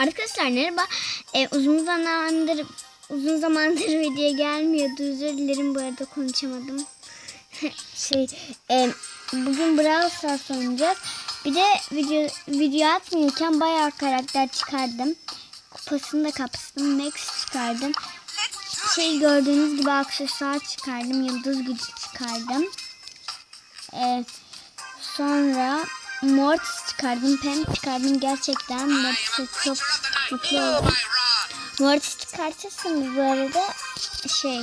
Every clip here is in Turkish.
Arkadaşlar merhaba. Ee, uzun zamandır uzun zamandır video gelmiyordu. Özür dilerim bu arada konuşamadım. şey e, bugün Brawl Stars oynayacağız. Bir de video video atmıyorken bayağı karakter çıkardım. Kupasını da kapsın. Max çıkardım. Şey gördüğünüz gibi aksesuar çıkardım. Yıldız gücü çıkardım. Ee, sonra Mortis çıkardım. Pem çıkardım. Gerçekten Mortis'e çok mutlu oldum. Mortis çıkartırsınız bu arada şey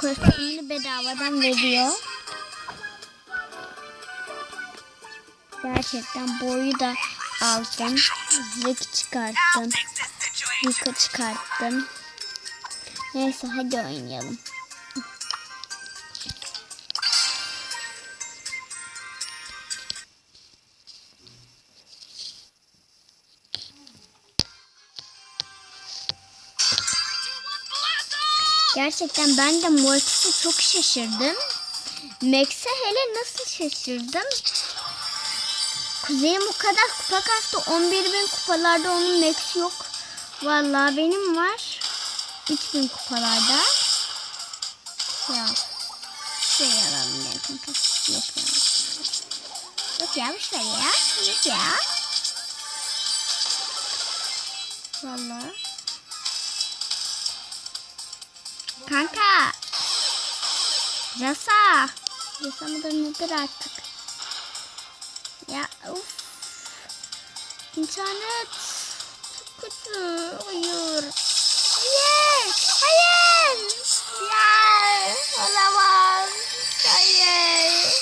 kostümünü bedavadan veriyor. Gerçekten boyu da aldım. Zeki çıkarttım. Yuka çıkarttım. Neyse hadi oynayalım. Gerçekten ben de Mortis'e çok şaşırdım. Max'e hele nasıl şaşırdım. Kuzey'im o kadar kupa kastı. 11 bin kupalarda onun Max yok. Vallahi benim var. 3000 kupalarda. Ya. Şey alalım ya kanka. Yok ya. Yok ya boş ver ya. Yok ya. Vallahi. Kanka. Rasa. Rasa mıdır nedir artık? Ya uf. İnternet. Çok kötü. Hayır. Hayır. Hayır. Ya. Olamaz. Hayır.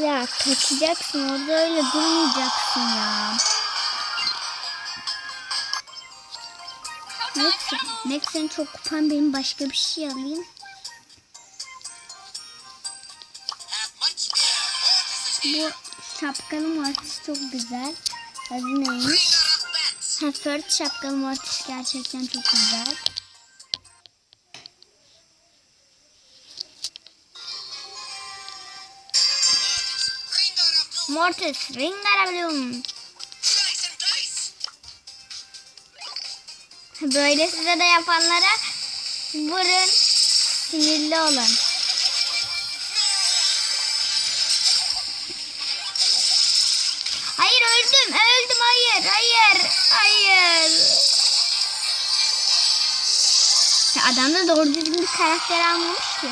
Ya kaçacaksın orada öyle durmayacaksın ya. Neyse, Next'in çok kupan benim başka bir şey alayım. Bu şapkalı mortis çok güzel. Adı neymiş? Ha, Fört şapkalı mortis gerçekten çok güzel. Mortis, Ringarabloom. Böyle size de yapanlara vurun, sinirli olun. Hayır öldüm, öldüm, hayır, hayır, hayır. Adam da doğru düzgün bir karakter almamış ki.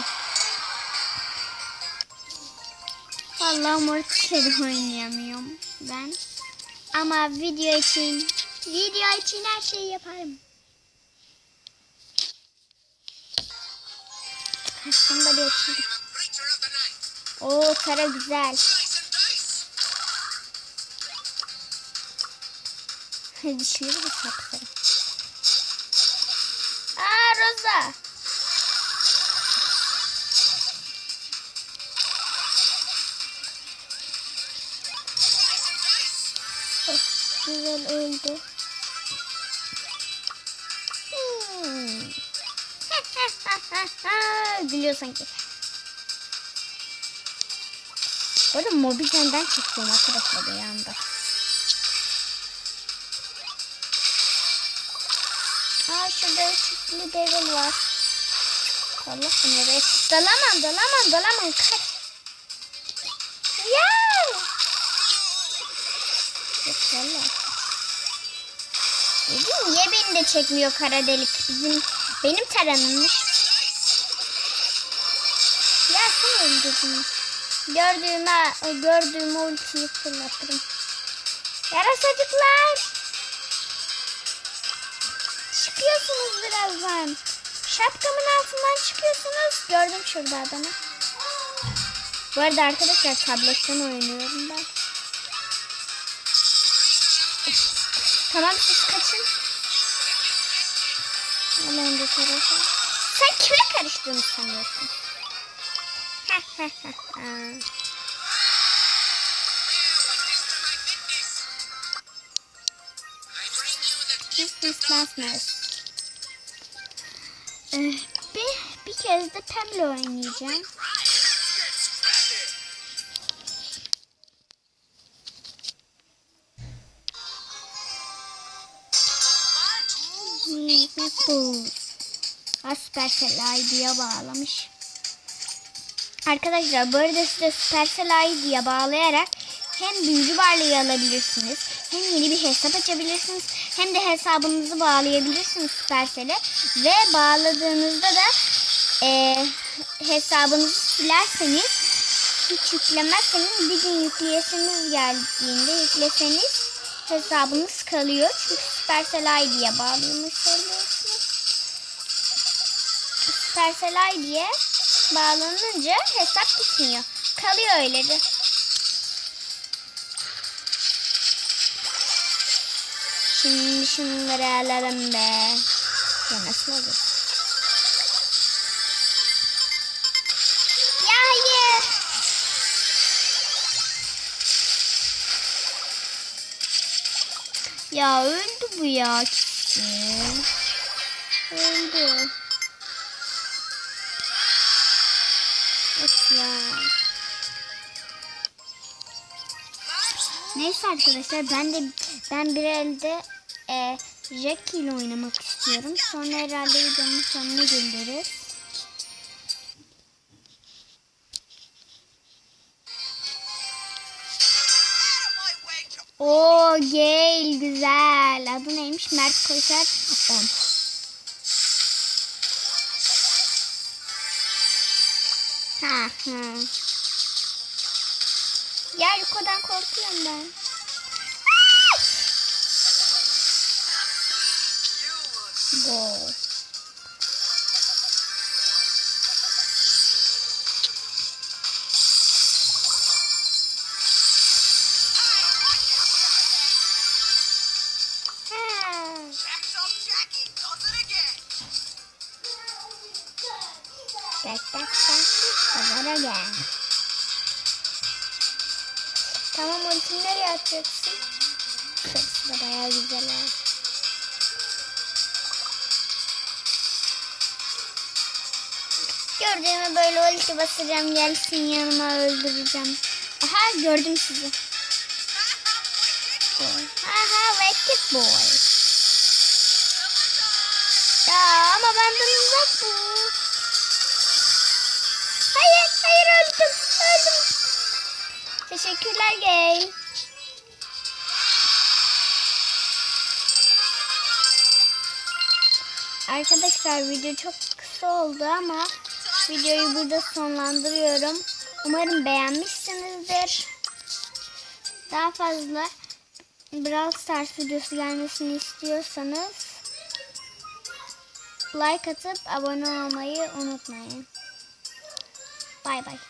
Vallahi Mortis'le oynayamıyorum ben. Ama video için, video için her şeyi yaparım. Kaçtım da bir açıldı. Oo kara güzel. Dişleri de sapsarı. Aa Rosa. Oh, güzel öldü. Gülüyor sanki. Bu arada mobilden çekiyorum arkadaşlar bir yanda. Aa şurada çiftli devil var. Allah nereye? Dalamam dalamam dalamam kaç. Ya! Valla. Dedim niye beni de çekmiyor kara delik? Bizim benim taranımmış. Ya sen öldürdün. Gördüğüme, gördüğüm ultiyi fırlatırım. Yarasacıklar. Çıkıyorsunuz birazdan. Şapkamın altından çıkıyorsunuz. Gördüm şurada adamı. Bu arada arkadaşlar tabletten oynuyorum ben. Tamam siz kaçın. Hemen de tarafa. Sen kime karıştığını sanıyorsun? Business Madness. Ee, bir, bir kez de Pem'le oynayacağım. Bulls. Asperger ID'ye bağlamış. Arkadaşlar bu arada size Supercell ID'ye bağlayarak hem büyücü varlığı alabilirsiniz. Hem yeni bir hesap açabilirsiniz. Hem de hesabınızı bağlayabilirsiniz Supercell'e. Ve bağladığınızda da e, hesabınızı silerseniz hiç yüklemezseniz bir gün yükleyesiniz geldiğinde yükleseniz hesabınız kalıyor. Çünkü Supercell ID'ye bağlamış oluyorsunuz. Supercell ID'ye bağlanınca hesap gitmiyor. Kalıyor öyle de. Şimdi şunları alalım be. Ya nasıl olur? Ya hayır. Ya öldü bu ya. Öldü. Ya. Neyse arkadaşlar ben de ben bir elde e, Jackie ile oynamak istiyorum. Sonra herhalde videonun sonuna geliriz. O Gale güzel. Adı neymiş? Mert Koşar 10. Ha. Ya Yuko'dan korkuyorum ben. Gel. Tamam ultini nereye atacaksın? Sesi de bayağı güzel ha. Gördüğümü böyle ulti basacağım. Gelsin yanıma öldüreceğim. Aha gördüm sizi. Aha Wicked Boy. Ya ama benden uzak bu. Hayır, hayır öldüm. Öldüm. Teşekkürler Gay. Arkadaşlar video çok kısa oldu ama videoyu burada sonlandırıyorum. Umarım beğenmişsinizdir. Daha fazla Brawl Stars videosu gelmesini istiyorsanız like atıp abone olmayı unutmayın. Bay bay.